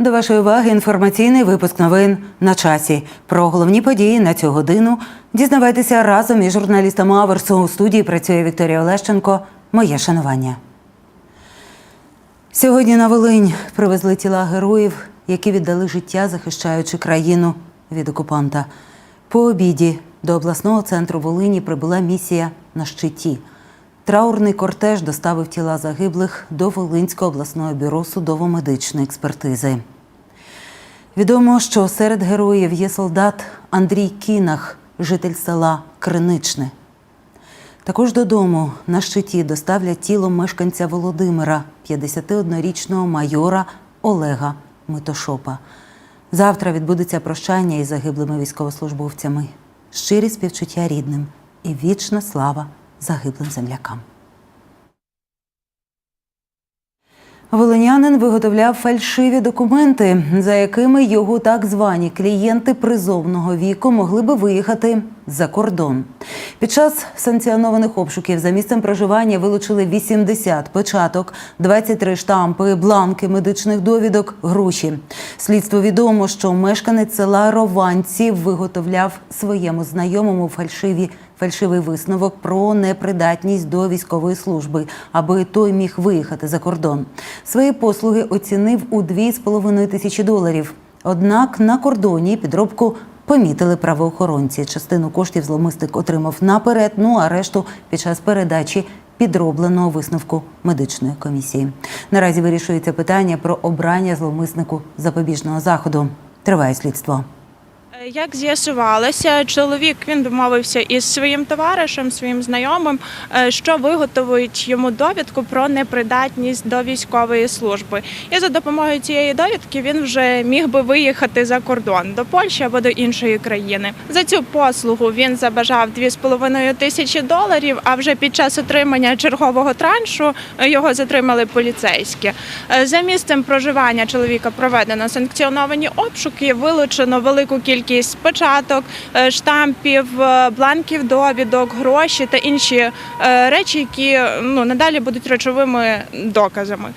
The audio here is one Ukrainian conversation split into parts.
До вашої уваги інформаційний випуск новин на часі. Про головні події на цю годину дізнавайтеся разом із журналістами Аверсу. У студії працює Вікторія Олещенко. Моє шанування. Сьогодні на Волинь привезли тіла героїв, які віддали життя, захищаючи країну від окупанта. По обіді до обласного центру Волині прибула місія на щиті. Траурний кортеж доставив тіла загиблих до Волинського обласного бюро судово-медичної експертизи. Відомо, що серед героїв є солдат Андрій Кінах, житель села Криничне. Також додому на щиті доставлять тіло мешканця Володимира, 51-річного майора Олега Митошопа. Завтра відбудеться прощання із загиблими військовослужбовцями, щирі співчуття рідним і вічна слава загиблим землякам. Волинянин виготовляв фальшиві документи, за якими його так звані клієнти призовного віку могли би виїхати за кордон. Під час санкціонованих обшуків за місцем проживання вилучили 80 печаток, 23 штампи, бланки медичних довідок, гроші. Слідство відомо, що мешканець села Рованці виготовляв своєму знайомому фальшиві фальшивий висновок про непридатність до військової служби, аби той міг виїхати за кордон. Свої послуги оцінив у 2,5 тисячі доларів. Однак на кордоні підробку помітили правоохоронці. Частину коштів зломисник отримав наперед, ну а решту під час передачі підробленого висновку медичної комісії. Наразі вирішується питання про обрання зловмиснику запобіжного заходу. Триває слідство. Як з'ясувалося, чоловік він домовився із своїм товаришем, своїм знайомим, е, що виготовують йому довідку про непридатність до військової служби. І за допомогою цієї довідки він вже міг би виїхати за кордон до Польщі або до іншої країни. За цю послугу він забажав 2,5 тисячі доларів. А вже під час отримання чергового траншу е, його затримали поліцейські. Е, За місцем проживання чоловіка проведено санкціоновані обшуки, вилучено велику кількість початок, е, штампів, е, бланків довідок, гроші та інші е, речі, які ну надалі будуть речовими доказами.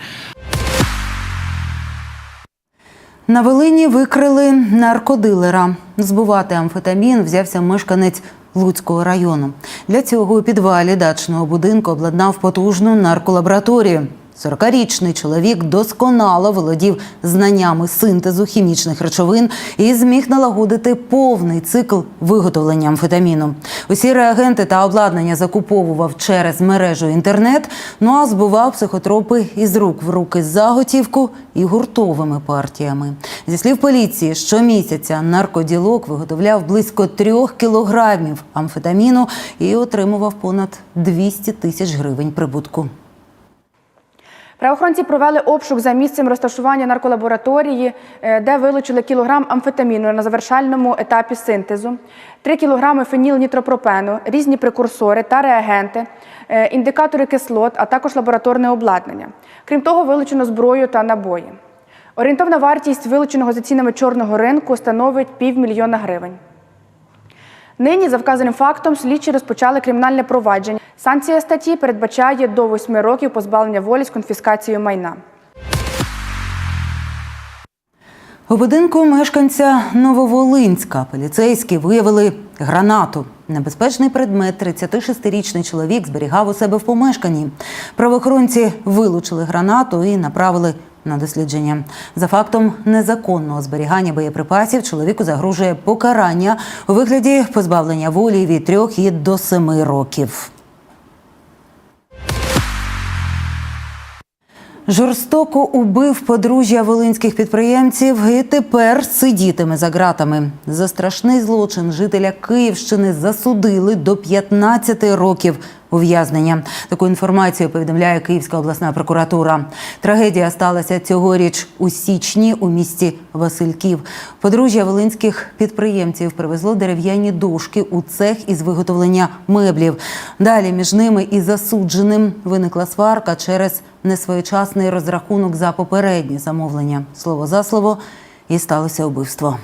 На Волині викрили наркодилера. Збувати амфетамін взявся мешканець Луцького району. Для цього у підвалі дачного будинку обладнав потужну нарколабораторію. 40-річний чоловік досконало володів знаннями синтезу хімічних речовин і зміг налагодити повний цикл виготовлення амфетаміну. Усі реагенти та обладнання закуповував через мережу інтернет. Ну а збував психотропи із рук в руки за готівку і гуртовими партіями. Зі слів поліції, щомісяця наркоділок виготовляв близько трьох кілограмів амфетаміну і отримував понад 200 тисяч гривень прибутку. Правоохоронці провели обшук за місцем розташування нарколабораторії, е, де вилучили кілограм амфетаміну на завершальному етапі синтезу, 3 кілограми фенілнітропропену, різні прекурсори та реагенти, е, індикатори кислот, а також лабораторне обладнання. Крім того, вилучено зброю та набої. Орієнтовна вартість вилученого за цінами чорного ринку становить півмільйона гривень. Нині за вказаним фактом слідчі розпочали кримінальне провадження. Санкція статті передбачає до 8 років позбавлення волі з конфіскацією майна. У будинку мешканця Нововолинська поліцейські виявили гранату. Небезпечний предмет 36-річний чоловік зберігав у себе в помешканні. Правоохоронці вилучили гранату і направили на дослідження. За фактом незаконного зберігання боєприпасів чоловіку загрожує покарання у вигляді позбавлення волі від трьох і до семи років. Жорстоко убив подружжя волинських підприємців і тепер сидітиме за ґратами. За страшний злочин жителя Київщини засудили до 15 років ув'язнення. Таку інформацію повідомляє Київська обласна прокуратура. Трагедія сталася цьогоріч у січні у місті Васильків. Подружжя волинських підприємців привезло дерев'яні дошки у цех із виготовлення меблів. Далі між ними і засудженим виникла сварка через несвоєчасний розрахунок за попередні замовлення. Слово за слово, і сталося убивство.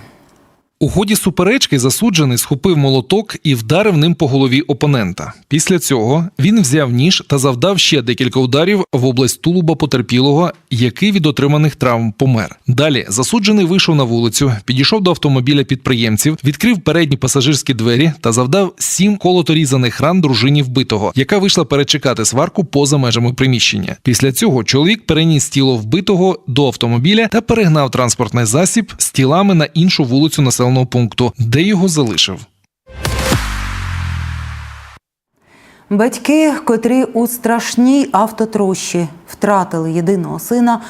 У ході суперечки засуджений схопив молоток і вдарив ним по голові опонента. Після цього він взяв ніж та завдав ще декілька ударів в область тулуба потерпілого, який від отриманих травм помер. Далі засуджений вийшов на вулицю, підійшов до автомобіля підприємців, відкрив передні пасажирські двері та завдав сім колоторізаних ран дружині вбитого, яка вийшла перечекати сварку поза межами приміщення. Після цього чоловік переніс тіло вбитого до автомобіля та перегнав транспортний засіб з тілами на іншу вулицю населеного пункту, де його залишив. Батьки, котрі у страшній автотрощі втратили єдиного сина,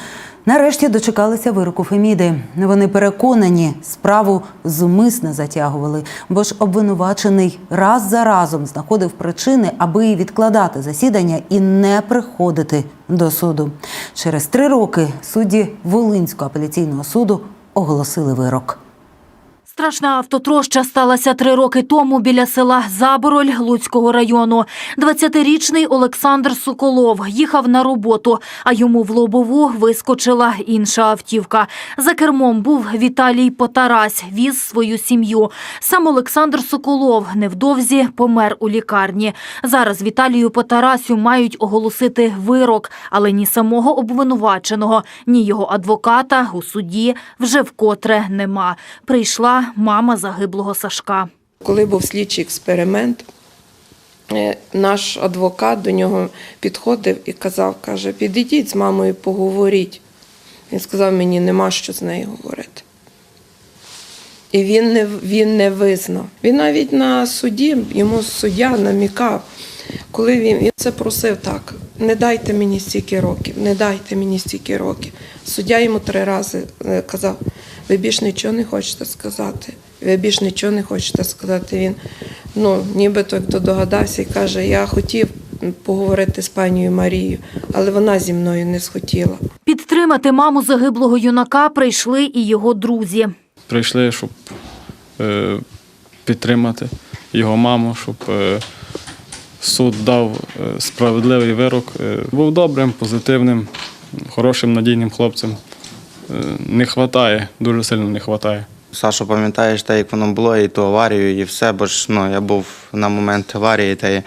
нарешті дочекалися вироку Феміди. Вони переконані, справу зумисне затягували, бо ж обвинувачений раз за разом знаходив причини, аби відкладати засідання і не приходити до суду. Через три роки судді Волинського апеляційного суду оголосили вирок. Страшна автотроща сталася три роки тому біля села Забороль Луцького району. 20-річний Олександр Соколов їхав на роботу, а йому в лобову вискочила інша автівка. За кермом був Віталій Потарась, віз свою сім'ю. Сам Олександр Соколов невдовзі помер у лікарні. Зараз Віталію Потарасю мають оголосити вирок, але ні самого обвинуваченого, ні його адвоката у суді вже вкотре нема. Прийшла мама загиблого Сашка. Коли був слідчий експеримент, е, наш адвокат до нього підходив і казав, каже, підійдіть з мамою, поговоріть. Він сказав, мені нема що з нею говорити. І він не, він не визнав. Він навіть на суді, йому суддя намікав, коли він, він це просив так, не дайте мені стільки років, не дайте мені стільки років. Суддя йому три рази е, казав, ви більш нічого не хочете сказати. Ви більш нічого не хочете сказати. Він ну, нібито як то догадався і каже, я хотів поговорити з панією Марією, але вона зі мною не схотіла. Підтримати маму загиблого юнака прийшли і його друзі. прийшли, щоб е, підтримати його маму, щоб е, суд дав е, справедливий вирок. Е, був добрим, позитивним, хорошим, надійним хлопцем. Е, не вистачає, дуже сильно не вистачає. Сашу, пам'ятаєш те, як воно було, і ту аварію, і все, бо ж ну, я був на момент аварії. Та,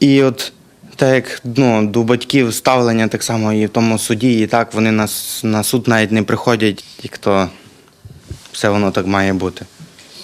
і от так як ну, до батьків ставлення так само і в тому суді, і так вони на, на суд навіть не приходять, як то все воно так має бути.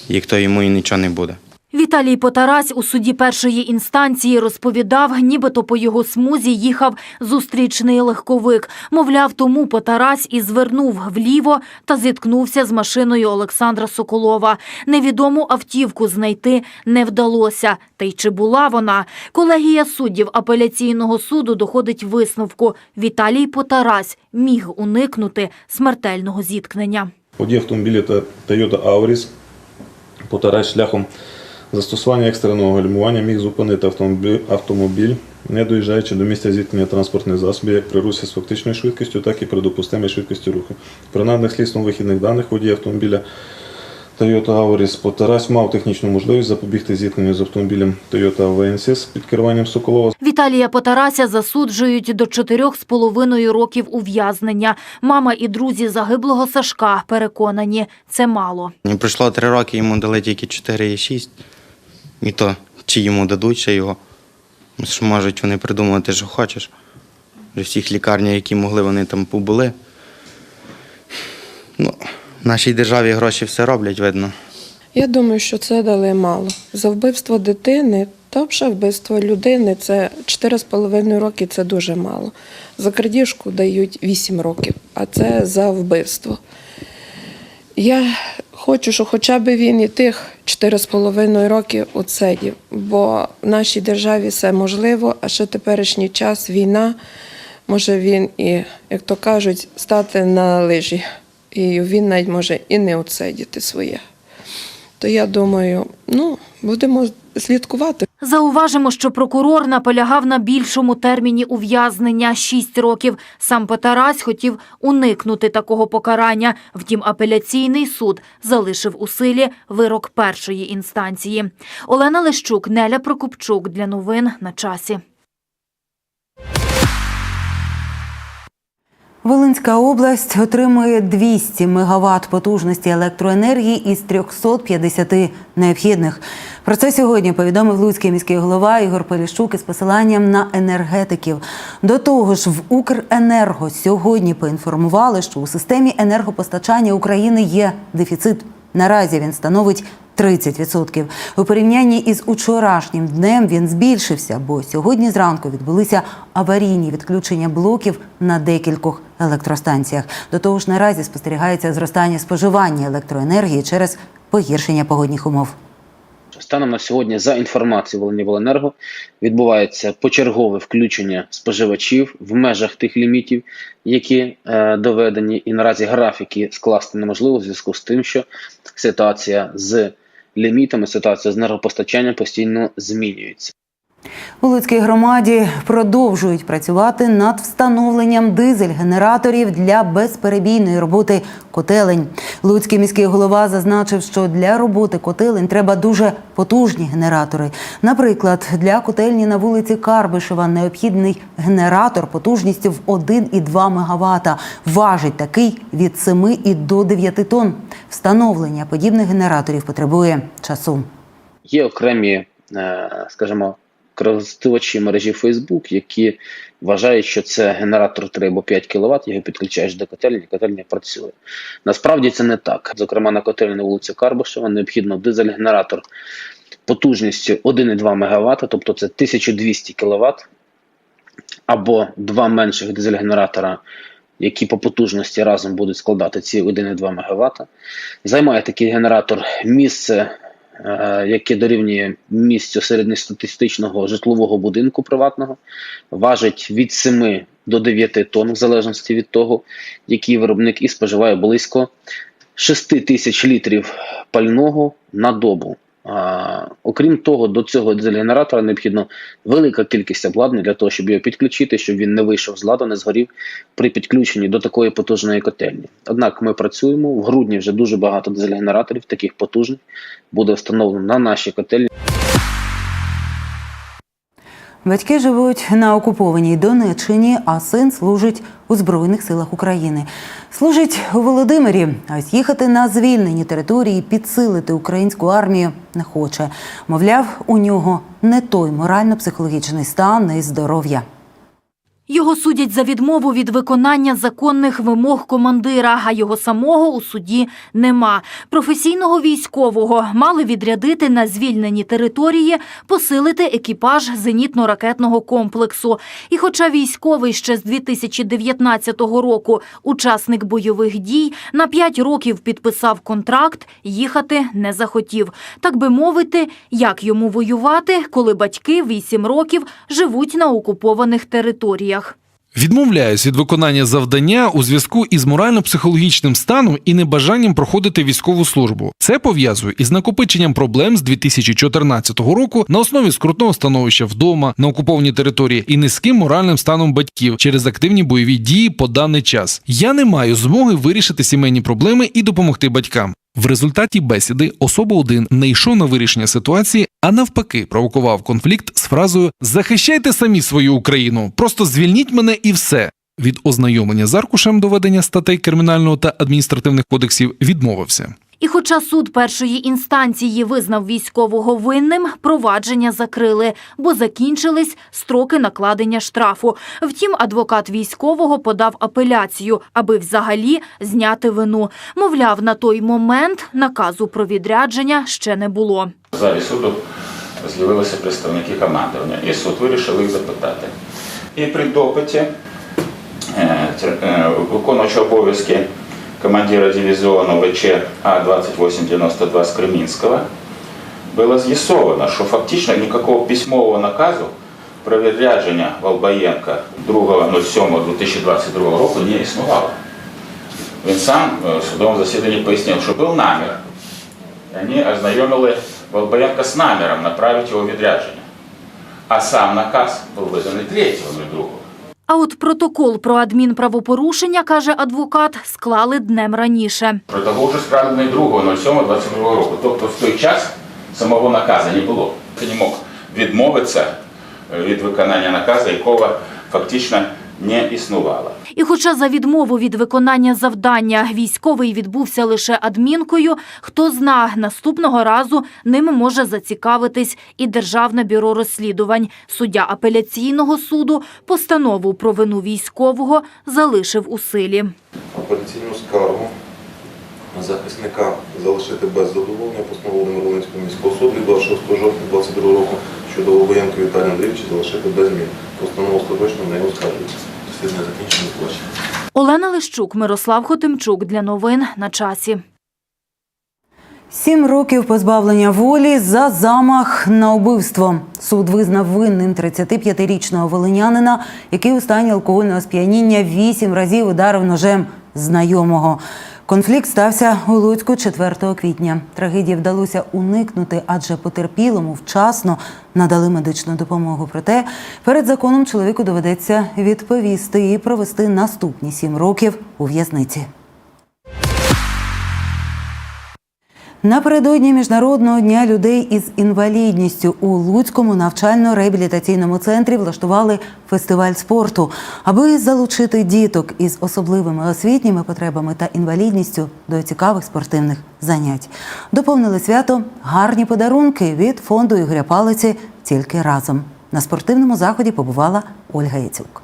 Як то йому і нічого не буде. Віталій Потарась у суді першої інстанції розповідав, нібито по його смузі їхав зустрічний легковик. Мовляв, тому Потарась і звернув вліво та зіткнувся з машиною Олександра Соколова. Невідому автівку знайти не вдалося. Та й чи була вона? Колегія суддів апеляційного суду доходить висновку. Віталій Потарась міг уникнути смертельного зіткнення. Водій автомобіля та Toyota Auris Потарась шляхом застосування екстреного гальмування міг зупинити автомобіль, автомобіль, не доїжджаючи до місця зіткнення транспортних засобів як при русі з фактичною швидкістю, так і при допустимій швидкості руху. При наданих слідством вихідних даних водій автомобіля Toyota Auris Потарась мав технічну можливість запобігти зіткненню з автомобілем Toyota Avensis під керуванням Соколова Віталія Потарася засуджують до чотирьох з половиною років ув'язнення. Мама і друзі загиблого Сашка переконані, це мало. І пройшло три роки, йому дали тільки 4,6. І то, чи йому дадуть ще його. Що можуть вони придумати, що хочеш. Вже всіх лікарнях, які могли, вони там побули. Ну, в нашій державі гроші все роблять, видно. Я думаю, що це дали мало. За вбивство дитини та взагалі вбивство людини це 4,5 роки це дуже мало. За крадіжку дають 8 років, а це за вбивство. Я хочу, щоб хоча б він і тих 4,5 роки отсидів, бо в нашій державі все можливо, а ще теперішній час війна, може він і, як то кажуть, стати на лижі. І він навіть може і не отсидіти своє. То я думаю, ну, будемо слідкувати. Зауважимо, що прокурор наполягав на більшому терміні ув'язнення – 6 років. Сам Потарась хотів уникнути такого покарання. Втім, апеляційний суд залишив у силі вирок першої інстанції. Олена Лещук, Неля Прокопчук. Для новин на часі. Волинська область отримує 200 МВт потужності електроенергії із 350 необхідних. Про це сьогодні повідомив Луцький міський голова Ігор Поліщук із посиланням на енергетиків. До того ж, в Укренерго сьогодні поінформували, що у системі енергопостачання України є дефіцит. Наразі він становить 30%. У порівнянні із учорашнім днем він збільшився, бо сьогодні зранку відбулися аварійні відключення блоків на декількох електростанціях. До того ж, наразі спостерігається зростання споживання електроенергії через погіршення погодних умов. Станом на сьогодні, за інформацією Волиніволенерго, відбувається почергове включення споживачів в межах тих лімітів, які е, доведені, і наразі графіки скласти неможливо в зв'язку з тим, що ситуація з лімітами, ситуація з енергопостачанням постійно змінюється. У Луцькій громаді продовжують працювати над встановленням дизель-генераторів для безперебійної роботи котелень. Луцький міський голова зазначив, що для роботи котелень треба дуже потужні генератори. Наприклад, для котельні на вулиці Карбишева необхідний генератор потужністю в 1,2 МВт. Важить такий від 7 і до 9 тонн. Встановлення подібних генераторів потребує часу. Є окремі, е, скажімо, користувачі мережі Facebook, які вважають, що це генератор 3 або 5 кВт, його підключаєш до котельні, котельня працює. Насправді це не так. Зокрема, на котельні вулиці Карбашева необхідно дизель-генератор потужністю 1,2 МВт, тобто це 1200 кВт, або два менших дизель-генератора, які по потужності разом будуть складати ці 1,2 МВт. Займає такий генератор місце яке дорівнює місцю середньостатистичного житлового будинку приватного, важить від 7 до 9 тонн, в залежності від того, який виробник і споживає близько 6 тисяч літрів пального на добу. А, окрім того, до цього дизель-генератора необхідно велика кількість обладнання для того, щоб його підключити, щоб він не вийшов з ладу, не згорів при підключенні до такої потужної котельні. Однак ми працюємо в грудні вже дуже багато дизель-генераторів, таких потужних, буде встановлено на нашій котельні. Батьки живуть на окупованій Донеччині, а син служить у Збройних силах України. Служить у Володимирі, а з'їхати їхати на звільнені території, підсилити українську армію не хоче. Мовляв, у нього не той морально-психологічний стан і здоров'я. Його судять за відмову від виконання законних вимог командира, а його самого у суді нема. Професійного військового мали відрядити на звільнені території, посилити екіпаж зенітно-ракетного комплексу. І хоча військовий ще з 2019 року учасник бойових дій на 5 років підписав контракт, їхати не захотів. Так би мовити, як йому воювати, коли батьки 8 років живуть на окупованих територіях. Відмовляюсь від виконання завдання у зв'язку із морально-психологічним станом і небажанням проходити військову службу. Це пов'язую із накопиченням проблем з 2014 року на основі скрутного становища вдома на окупованій території і низьким моральним станом батьків через активні бойові дії по даний час. Я не маю змоги вирішити сімейні проблеми і допомогти батькам. В результаті бесіди особа 1 не йшов на вирішення ситуації, а навпаки провокував конфлікт з фразою Захищайте самі свою Україну, просто звільніть мене і все. Від ознайомлення з аркушем доведення статей кримінального та адміністративних кодексів відмовився. І хоча суд першої інстанції визнав військового винним, провадження закрили, бо закінчились строки накладення штрафу. Втім, адвокат військового подав апеляцію, аби взагалі зняти вину. Мовляв, на той момент наказу про відрядження ще не було. Залі суду з'явилися представники командування, і суд вирішив їх запитати. І при допиті е, е, обов'язки командира дивізіону ВЧ А-2892 з Кремінського було з'ясовано, що фактично ніякого письмового наказу про відрядження Волбаєнка 2.07.2022 року не існувало. Він сам е, в судовому засіданні пояснив, що був намір они ознайомили Волбоянка з наміром направити його в відрядження. А сам наказ був виданий 3.02. А от протокол про адмінправопорушення, каже адвокат, склали днем раніше. Протокол вже складений 2.07.22 року. Тобто в той час самого наказу не було. Ти не мог відмовитися е, від виконання наказу, якого фактично не існувало. І хоча за відмову від виконання завдання військовий відбувся лише адмінкою, хто зна, наступного разу ним може зацікавитись і Державне бюро розслідувань. Суддя апеляційного суду постанову про вину військового залишив у силі. апеляційну скаргу захисника залишити без задоволення постанову Володимир-Волинського міського суду від 26 жовтня 2022 року щодо Лобоєнко Віталія Андрійовича залишити без змін. Постанова остаточно не оскаржується. Дослідне закінчення площі. Олена Лищук, Мирослав Хотимчук для новин на часі. Сім років позбавлення волі за замах на убивство. Суд визнав винним 35-річного волинянина, який у стані алкогольного сп'яніння вісім разів ударив ножем знайомого. Конфлікт стався у Луцьку 4 квітня. Трагедії вдалося уникнути, адже потерпілому вчасно надали медичну допомогу. Проте перед законом чоловіку доведеться відповісти і провести наступні сім років у в'язниці. Напередодні міжнародного дня людей із інвалідністю у Луцькому навчально-реабілітаційному центрі влаштували фестиваль спорту, аби залучити діток із особливими освітніми потребами та інвалідністю до цікавих спортивних занять. Доповнили свято гарні подарунки від фонду Ігоря Палиці тільки разом. На спортивному заході побувала Ольга Яцюк.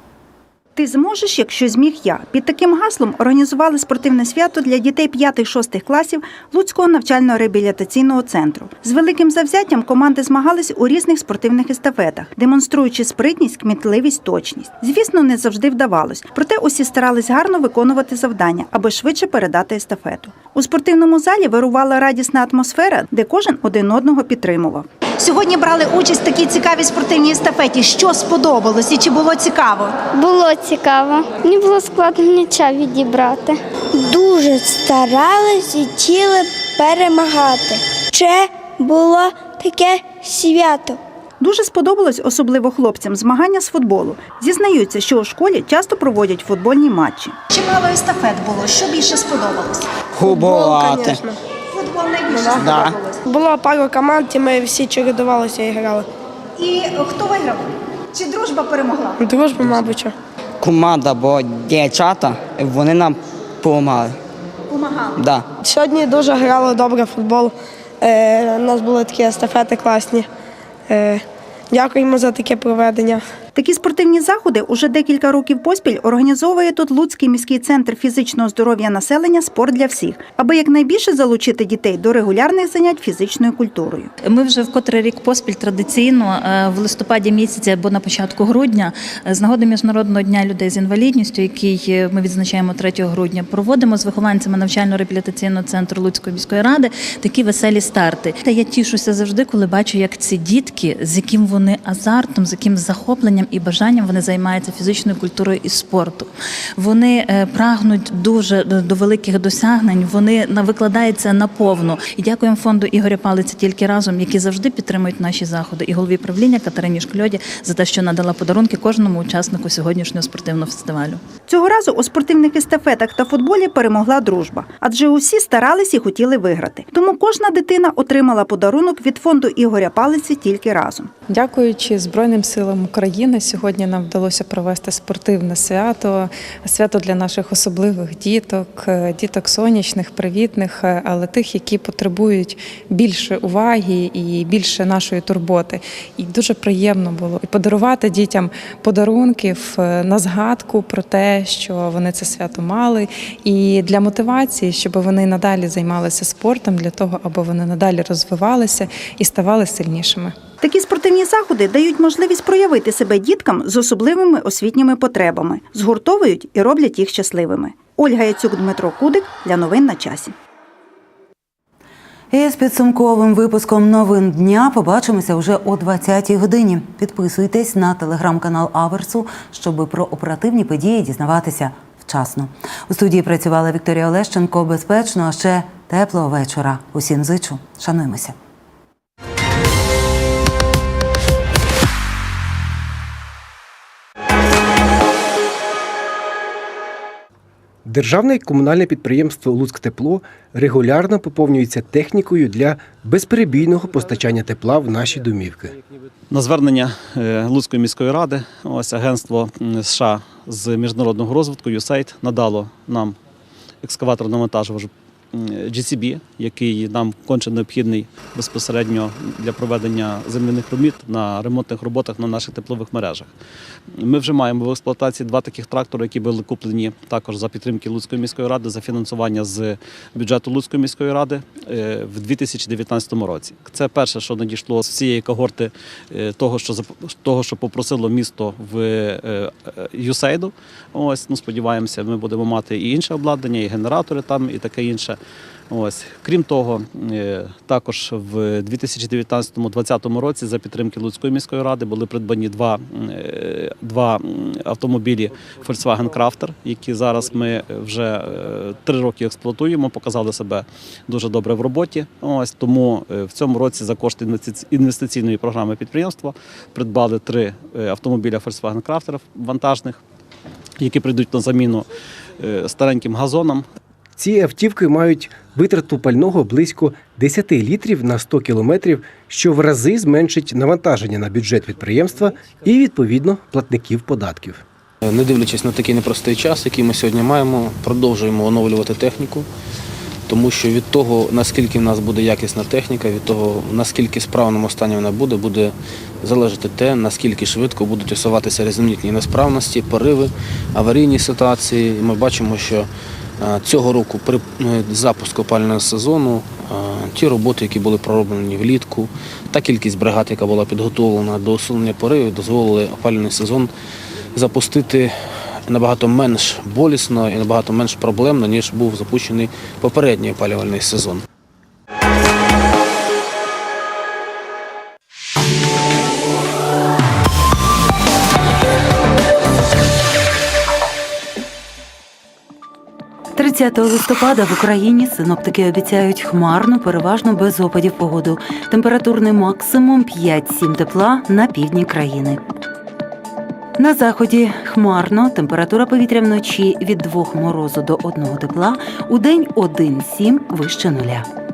Ти зможеш, якщо зміг я. Під таким гаслом організували спортивне свято для дітей 5-6 класів Луцького навчально-реабілітаційного центру. З великим завзяттям команди змагались у різних спортивних естафетах, демонструючи спритність, кмітливість, точність. Звісно, не завжди вдавалось, проте усі старались гарно виконувати завдання, аби швидше передати естафету. У спортивному залі вирувала радісна атмосфера, де кожен один одного підтримував. Сьогодні брали участь в такій цікавій спортивній естафеті. Що сподобалось і чи було цікаво? Було цікаво. Мені було складно м'яча відібрати. Дуже старались і хотіли перемагати. Ще було таке свято. Дуже сподобалось особливо хлопцям змагання з футболу. Зізнаються, що у школі часто проводять футбольні матчі. Чимало естафет було. Що більше сподобалось? Губувати. Футбол найбільше Да. сподобалось. Було пару команд, і ми всі чередувалися і грали. І хто виграв? Чи дружба перемогла? Дружба, мабуть. Команда, бо дівчата, вони нам допомагали. Помагали. Да. Сьогодні дуже грали добре в футбол. Е, у нас були такі естафети класні. Е, дякуємо за таке проведення. Такі спортивні заходи уже декілька років поспіль організовує тут Луцький міський центр фізичного здоров'я населення Спорт для всіх, аби якнайбільше залучити дітей до регулярних занять фізичною культурою. Ми вже в котрий рік поспіль традиційно е, в листопаді місяці або на початку грудня е, з нагоди міжнародного дня людей з інвалідністю, який е, ми відзначаємо 3 грудня, проводимо з вихованцями навчально-реабілітаційного центру Луцької міської ради такі веселі старти. Та я тішуся завжди, коли бачу, як ці дітки, з яким вони азартом, з яким захопленням і бажанням вони займаються фізичною культурою і спорту. Вони е, прагнуть дуже до- до великих досягнень. Вони на- викладаються наповну. І дякуємо фонду Ігоря Палиця тільки разом, які завжди підтримують наші заходи. І голові правління Катерині Шкльоді за те, що надала подарунки кожному учаснику сьогоднішнього спортивного фестивалю. Цього разу у спортивних естафетах та футболі перемогла дружба, адже усі старались і хотіли виграти. Тому кожна дитина отримала подарунок від фонду Ігоря Палиці тільки разом. Дякуючи Збройним силам України, сьогодні нам вдалося провести спортивне свято, свято для наших особливих діток, е, діток сонячних, привітних, е, але тих, які потребують більше уваги і більше нашої турботи. І дуже приємно було і подарувати дітям подарунків е, на згадку про те, що вони це свято мали, і для мотивації, щоб вони надалі займалися спортом, для того, аби вони надалі розвивалися і ставали сильнішими. Такі спортивні заходи дають можливість проявити себе діткам з особливими освітніми потребами, згуртовують і роблять їх щасливими. Ольга Яцюк, Дмитро Кудик для новин на часі. І з підсумковим випуском новин дня побачимося вже о 20-й годині. Підписуйтесь на телеграм-канал Аверсу, щоб про оперативні події дізнаватися вчасно. У студії працювала Вікторія Олещенко. Безпечно, а ще теплого вечора. Усім зичу. Шануємося. Державне і комунальне підприємство Луцьктепло регулярно поповнюється технікою для безперебійного постачання тепла в наші домівки. На звернення е, Луцької міської ради, ось агентство США з міжнародного розвитку USAID надало нам екскаватор навантажувач GCB, який нам конче необхідний безпосередньо для проведення земляних робіт на ремонтних роботах на наших теплових мережах. Ми вже маємо в експлуатації два таких трактори, які були куплені також за підтримки Луцької міської ради, за фінансування з бюджету Луцької міської ради е, в 2019 році. Це перше, що надійшло з цієї когорти е, того, що того, що попросило місто в е, е, Ось, ну сподіваємося, ми будемо мати і інше обладнання, і генератори там, і таке інше. Ось крім того, е, також в 2019-2020 році за підтримки Луцької міської ради були придбані два, е, два автомобілі Volkswagen Crafter, які зараз ми вже е, три роки експлуатуємо, показали себе дуже добре в роботі. Ось тому в цьому році за кошти інвестиційної програми підприємства придбали три автомобіля Volkswagen Crafter вантажних, які прийдуть на заміну стареньким газонам. Ці автівки мають витрату пального близько 10 літрів на 100 кілометрів, що в рази зменшить навантаження на бюджет підприємства і відповідно платників податків. Не дивлячись на такий непростий час, який ми сьогодні маємо, продовжуємо оновлювати техніку, тому що від того, наскільки в нас буде якісна техніка, від того, наскільки справному стані вона буде, буде залежати те, наскільки швидко будуть усуватися різноманітні несправності, пориви, аварійні ситуації. Ми бачимо, що цього року при е, запуску опалювального сезону ті роботи, які були пророблені влітку, та кількість бригад, яка була підготовлена до усунення поривів, дозволили опалювальний сезон запустити набагато менш болісно і набагато менш проблемно, ніж був запущений попередній опалювальний сезон. – 30 листопада в Україні синоптики обіцяють хмарну, переважно без опадів погоду. Температурний максимум 5-7 тепла на півдні країни. На заході хмарно, температура повітря вночі від 2 морозу до 1 тепла, у день 1-7 вище нуля.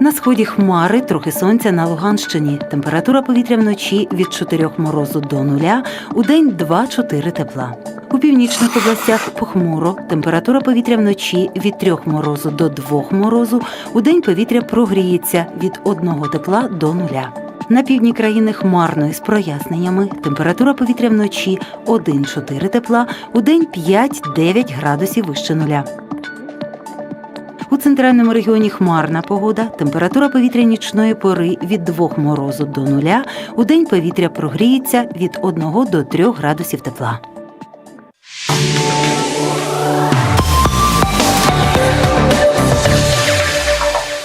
На сході хмари, трохи сонця на Луганщині. Температура повітря вночі від 4 морозу до нуля, у день 2-4 тепла. У північних областях похмуро. Температура повітря вночі від 3 морозу до 2 морозу, у день повітря прогріється від 1 тепла до нуля. На півдні країни хмарно із проясненнями. Температура повітря вночі 1-4 тепла, у день 5-9 градусів вище нуля. У центральному регіоні хмарна погода. Температура повітря нічної пори від 2 морозу до нуля, У день повітря прогріється від 1 до 3 градусів тепла.